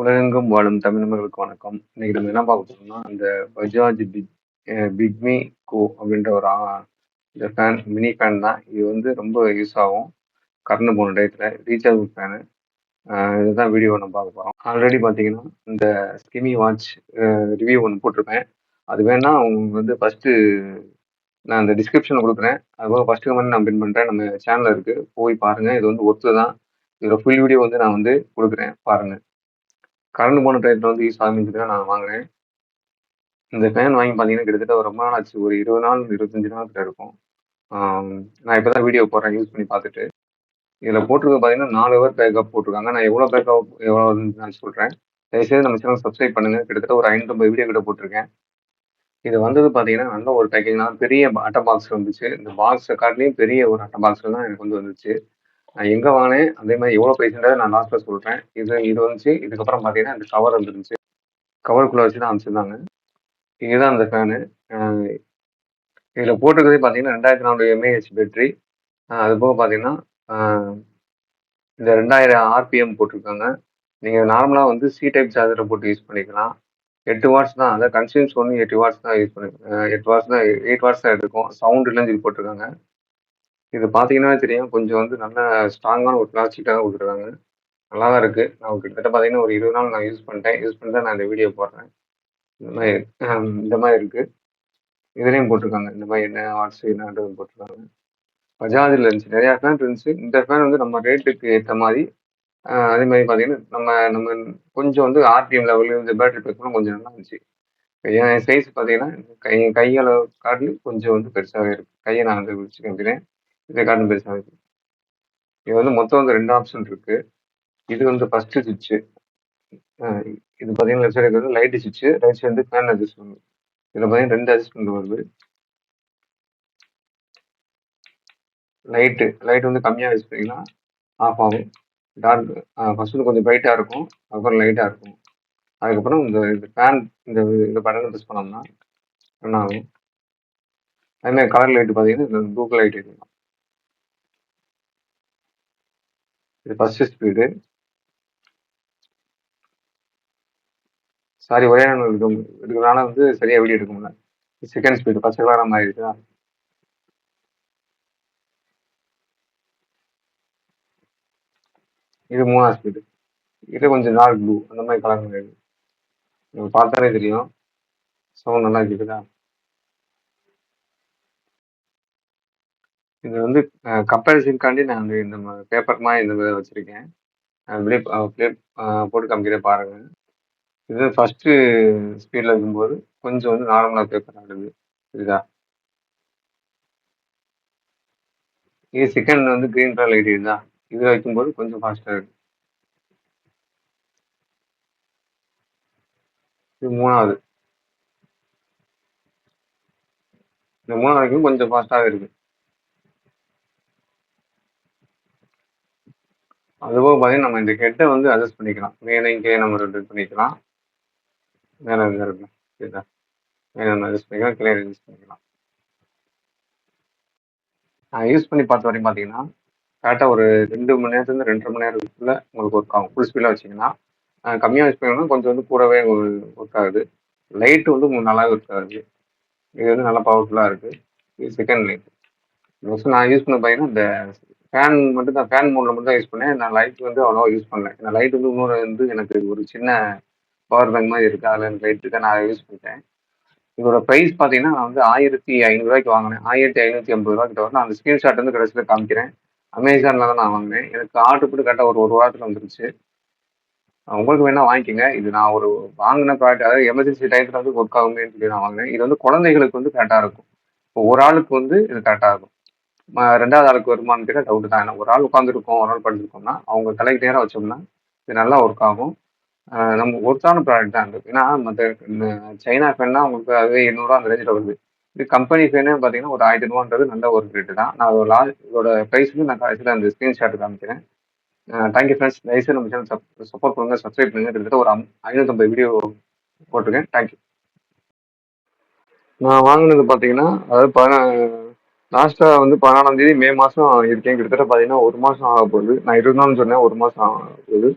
உலகெங்கும் வாழும் தமிழர்களுக்கு வணக்கம். இன்னைக்கு நம்ம என்ன பார்க்க போறோம்னா, அந்த பஜாஜ் பிக் பிக்மி கோ அப்படின்ற ஒரு இந்த ஃபேன் மினி ஃபேன் தான். இது வந்து ரொம்ப யூஸ் ஆகும். கரண்ட் போன டயத்தில் ரீசார்ஜபிள் ஃபேனு. இதுதான் வீடியோ நம்ம பார்க்க போகிறோம் ஆல்ரெடி பார்த்தீங்கன்னா, இந்த ஸ்கிமி வாட்ச் ரிவ்யூ ஒன்று போட்டிருப்பேன். அது வேணால் அவங்க வந்து ஃபஸ்ட்டு நான் இந்த டிஸ்கிரிப்ஷன்ல கொடுக்குறேன் அதுபோக ஃபஸ்ட்டு கமெண்ட் நான் பின் பண்ணுறேன் நம்ம சேனலில் இருக்குது போய் பாருங்கள் இது வந்து ஒர்த்து தான். இதோட ஃபுல் வீடியோ வந்து நான் வந்து கொடுக்குறேன் பாருங்கள் கரண்ட் போன டயத்துல வந்து யூஸ் ஆகும்னு தான் நான் வாங்குனேன். இந்த ஃபேன் வாங்கி பார்த்தீங்கன்னா, கிட்டத்தட்ட ஒரு ரொம்ப நாள் ஆச்சு. ஒரு 20 நாள், 25 நாள் கிட்ட இருக்கும். நான் இப்போ தான் வீடியோ போடுறேன் யூஸ் பண்ணி பார்த்துட்டு. இதில் போட்டிருக்க பார்த்தீங்கன்னா, நாலு ஹவர் பேக்கப் போட்டிருக்காங்க. நான் எவ்வளோ பேக்கப் எவ்வளோ நான் சொல்கிறேன் தயவுசெய்து நம்ம சேனல் சப்ஸ்கிரைப் பண்ணுங்க. கிட்டத்தட்ட ஒரு 550 வீடியோ கிட்ட போட்டிருக்கேன். இது வந்தது பார்த்தீங்கன்னா, நல்ல ஒரு பேக்கிங் தான். பெரிய அட்டை பாக்ஸ் வந்துச்சு. இந்த பாக்ஸை காட்டிலும் பெரிய ஒரு அட்டை பாக்ஸில் தான் எனக்கு வந்து வந்துச்சு. நான் எங்கே வாங்கினேன், அதே மாதிரி எவ்வளோ பைசன்றதை நான் லாஸ்ட்டில் சொல்கிறேன் இது இது வந்துச்சு. இதுக்கப்புறம் பார்த்தீங்கன்னா, இந்த கவர் வந்துருந்துச்சு. கவருக்குள்ளே வச்சு தான் அனுப்பிச்சிருந்தாங்க. தான் அந்த ஃபேனு. இதில் இதுல போட்டிருக்கிறதே பார்த்தீங்கன்னா, 2400 எம்ஏஹெச் பேட்ரி அதுபோக அது போக பார்த்தீங்கன்னா, இந்த 2000 ஆர்பிஎம் போட்டிருக்காங்க. நீங்கள் நார்மலாக வந்து சி டைப் சார்ஜரை போட்டு யூஸ் பண்ணிக்கலாம். எட்டு வாட்ஸ் தான். அதான் கன்சியூம்ஸ் ஒன்று எட்டு வாட்ஸ் தான் யூஸ் பண்ணி எட்டு வாட்ஸ் தான் எயிட் வாட்ஸ் தான் எடுக்கும். சவுண்ட் இல்லைன்னு சொல்லி போட்டிருக்காங்க. இது பார்த்தீங்கன்னா தெரியும். கொஞ்சம் வந்து நல்ல ஸ்ட்ராங்கான ஒரு பிளாஸ்டிக் தான் குடுத்துருக்காங்க. நல்லா தான் இருக்கு. நான் கிட்டத்தட்ட பார்த்தீங்கன்னா, ஒரு 20 நாள் நான் யூஸ் பண்ணிட்டேன். யூஸ் பண்ணி தான் நான் இந்த வீடியோ போடுறேன். இந்த மாரி இந்த மாரி இருக்கு. இதுலயும் போட்டிருக்காங்க. இந்த மாரி என்ன வாட்ஸ் என்னன்றது போட்டிருக்காங்க. பஜாஜ்ல இருந்துச்சு. நிறையா ஃபேன் இருந்துச்சு. இந்த ஃபேன் வந்து நம்ம ரேட்டுக்கு ஏத்த மாரி, அ அதே மாரி பார்த்தீங்கன்னா, நம்ம நம்ம கொஞ்சம் வந்து ஆர்பிஎம் லெவலு இந்த பேட்டரி பேக்கெல்லாம் கொஞ்சம் நல்லா இருந்துச்சு. என் சைஸ் பார்த்தீங்கன்னா, கை கை அளவு காட்டிலும் கொஞ்சம் வந்து பெருசாவே இருக்கு. கைய நான் வந்து வச்சு காமிக்கிறேன். இதை காட்டிலும் பெருசாவே இருக்கு. இது வந்து மொத்தம் வந்து ரெண்டு ஆப்ஷன் இருக்கு. இது வந்து ஃபர்ஸ்ட் சுவிட்சு. இது பார்த்தீங்கன்னா, லெஃப்ட் சைடு இருக்கிறது லைட் சுவிட்சு. ரைட் சைடு வந்து ஃபேன் அட்ஜஸ்ட்மென்ட். இதில் பார்த்தீங்கன்னா ரெண்டு அட்ஜஸ்ட்மெண்ட் வருது. லைட்டு லைட் வந்து கம்மியாக யூஸ் பண்ணிக்கலாம். ஆஃப் ஆகும். டார்க் ஃபஸ்ட்டு ஃபர்ஸ்ட் வந்து கொஞ்சம் பிரைட்டாக இருக்கும். அப்புறம் லைட்டாக இருக்கும். அதுக்கப்புறம் இந்த இந்த ஃபேன் இந்த இந்த பட்டன ப்ரெஸ் பண்ணோம்னா, ரன் ஆகும். அதே கலர் லைட் பார்த்தீங்கன்னா, இந்த ப்ளூ லைட் எடுக்கலாம் இது ஃபஸ்ட்டு ஸ்பீடு. சாரி ஒரே நாள் எடுக்க எடுக்கிறதுனால வந்து சரியாக வீடியோ எடுக்க முடியல. செகண்ட் ஸ்பீடு பச்சை கலரா மாறிடுச்சா? இது மூணாவது ஸ்பீடு. இது கொஞ்சம் டார்க் ப்ளூ அந்த மாதிரி கலர் மாறிடுது. பார்த்தாலே தெரியும். சவுண்ட் நல்லா இருக்குதுதான் இது வந்து கம்பேரிசன்காண்டி நான் வந்து இந்த பேப்பர் மாதிரி இந்த மாதிரி வச்சிருக்கேன். அ வெளிய போட்டு காமிக்கிறேன் பாருங்க. இது ஃபஸ்ட்டு ஸ்பீட்ல இருக்கும்போது, கொஞ்சம் வந்து நார்மலா பேப்பர் ஆடுது. இதுதான் இது செகண்ட் வந்து கிரீன் கலர் லைட் எரியுதா? இது வைக்கும்போது கொஞ்சம் ஃபாஸ்ட்டாக இருக்கு. இது மூணாவது இந்த மூணாவது வரைக்கும் கொஞ்சம் ஃபாஸ்ட்டாக இருக்கு. அதுபோக பார்த்தீங்கன்னா, நம்ம இந்த ஹெட்டை வந்து அட்ஜஸ்ட் பண்ணிக்கலாம். மேலே இங்கே நம்ம ரொட்டேட் பண்ணிக்கலாம். மேலே இங்க இருக்கு. சரிதா மேலே நம்ம அட்ஜஸ்ட் பண்ணிக்கலாம். கிளியர் அட்ஜஸ்ட் பண்ணிக்கலாம். நான் யூஸ் பண்ணி பார்த்த வரையும் பார்த்தீங்கன்னா, கரெக்டாக ஒரு ரெண்டு மணி நேரத்துலேருந்து ரெண்டரை மணி நேரத்துக்குள்ள உங்களுக்கு ஒர்க் ஆகும். ஃபுல் ஸ்பீடாக வச்சீங்கன்னா. கம்மியாக யூஸ் பண்ணீங்கன்னா கொஞ்சம் வந்து கூடவே ஒர்க் ஆகுது. லைட் வந்து உங்களுக்கு நல்லாவே ஒர்க் ஆகுது. இது வந்து நல்லா பவர்ஃபுல்லாக இருக்குது இது செகண்ட் லைட். மோஸ்ட்லி நான் யூஸ் பண்ண பார்த்தீங்கன்னா, இந்த ஃபேன் மட்டும் தான் ஃபேன் மோட்ல மட்டும் தான் யூஸ் பண்ணேன். நான் லைட் வந்து அவ்வளோவா யூஸ் பண்ணல. நான் லைட் வந்து இன்னொரு வந்து எனக்கு ஒரு சின்ன பவர் பேங்க் மாதிரி இருக்கு. அதில் எனக்கு லைட் இருக்கு. நான் யூஸ் பண்ணிட்டேன். இதோட ப்ரைஸ் பார்த்தீங்கன்னா, நான் வந்து ஆயிரத்தி ஐநூறுரூவாய்க்கு வாங்கினேன் ஆயிரத்தி ஐநூற்றி ஐம்பது ரூபா கிட்ட வரும். நான் அந்த ஸ்கிரீன்ஷாட் வந்து கடைசியில் காமிக்கிறேன். அமேசானில் தான் நான் வாங்கினேன் எனக்கு ஆர்டர் போட்டு கரெக்டாக ஒரு ஒரு வாரத்தில் வந்துருச்சு. உங்களுக்கு வேணால் வாங்கிக்கோங்க இது நான் ஒரு வாங்கின ப்ராடக்ட் அதாவது எமர்ஜென்சி டைத்தில் வந்து ஒர்க் ஆகுமேன்னு சொல்லி நான் வாங்கினேன் இது வந்து குழந்தைகளுக்கு வந்து கரெக்டாக இருக்கும். இப்போ ஒரு ஆளுக்கு வந்து இது கரெக்டாக இருக்கும். ரெண்டாவது ஆளுக்கு வருமான்னு கேட்டால் டவுட் தான். ஏன்னா ஒரு ஆள் உட்காந்துருக்கோம் ஒரு ஆள் படுத்துருக்கோம்னா, அவங்க தலைக்கு நேரா வச்சோம்னா, இது நல்லா ஒர்க் ஆகும். நம்ம ஒர்த்தான ப்ராடக்ட் தான் இருக்குது ஏன்னா மற்ற சைனா ஃபேன்னா உங்களுக்கு அதுவே எண்ணூறுவா அந்த ரேஞ்சில் வருது. இது கம்பெனி ஃபேனே பார்த்தீங்கன்னா, ஒரு ஆயிரத்தி நல்ல ஒரு ரேட்டு தான். நான் ஒரு லா இதோட ப்ரைஸ் வந்து நான் கடைசியில் அந்த ஸ்க்ரீன்ஷாட் காமிக்கிறேன். தேங்க்யூ தேங்க் யூ தயவுசெய்து நம்ம சேனல் சப் சப்போர்ட் பண்ணுங்க. சப்ஸ்கிரைப் பண்ணுங்க. கிட்டத்தட்ட ஒரு ஐநூற்றம்பது வீடியோ போட்டிருக்கேன். Thank you. நான் வாங்கினது பார்த்தீங்கன்னா, அதாவது பதினா லாஸ்ட்டாக வந்து 14ஆம் தேதி மே மாசம் இருக்கேன். கிட்டத்தட்ட பார்த்தீங்கன்னா, 1 மாசம் ஆகப்போகுது. நான் 20 சொன்னேன். ஒரு மாசம் ஆக போகுது.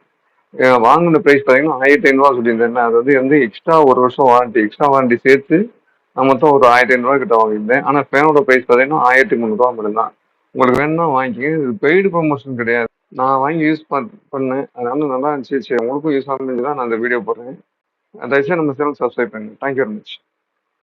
வாங்கின ப்ரைஸ் பார்த்தீங்கன்னா ஆயிரத்தி ஐநூறுவா சொல்லியிருந்தேன். அது வந்து வந்து எக்ஸ்ட்ரா ஒரு வருஷம் வாரண்டி எக்ஸ்ட்ரா வாரண்டி சேர்த்து நான் மொத்தம் ஒரு ஆயிரத்தி ஐநூறுவா கிட்ட வாங்கியிருந்தேன். ஆனால் ஃபேனோட ப்ரைஸ் பார்த்தீங்கன்னா ஆயிரத்தி முந்நூறுவா மட்டும்தான். உங்களுக்கு வேணும்னா வாங்கிக்கங்க. இது பெய்டு ப்ரொமோஷன் கிடையாது. நான் வாங்கி யூஸ் பண்ணேன். அதனால நல்லா இருந்துச்சு. சரி உங்களுக்கும் யூஸ் ஆகுதுன்னு தான் நான் அந்த வீடியோ போடுறேன். தயவுசெய்து நம்ம சேனல் சப்ஸ்கிரைப் பண்ணுங்க. Thank you very much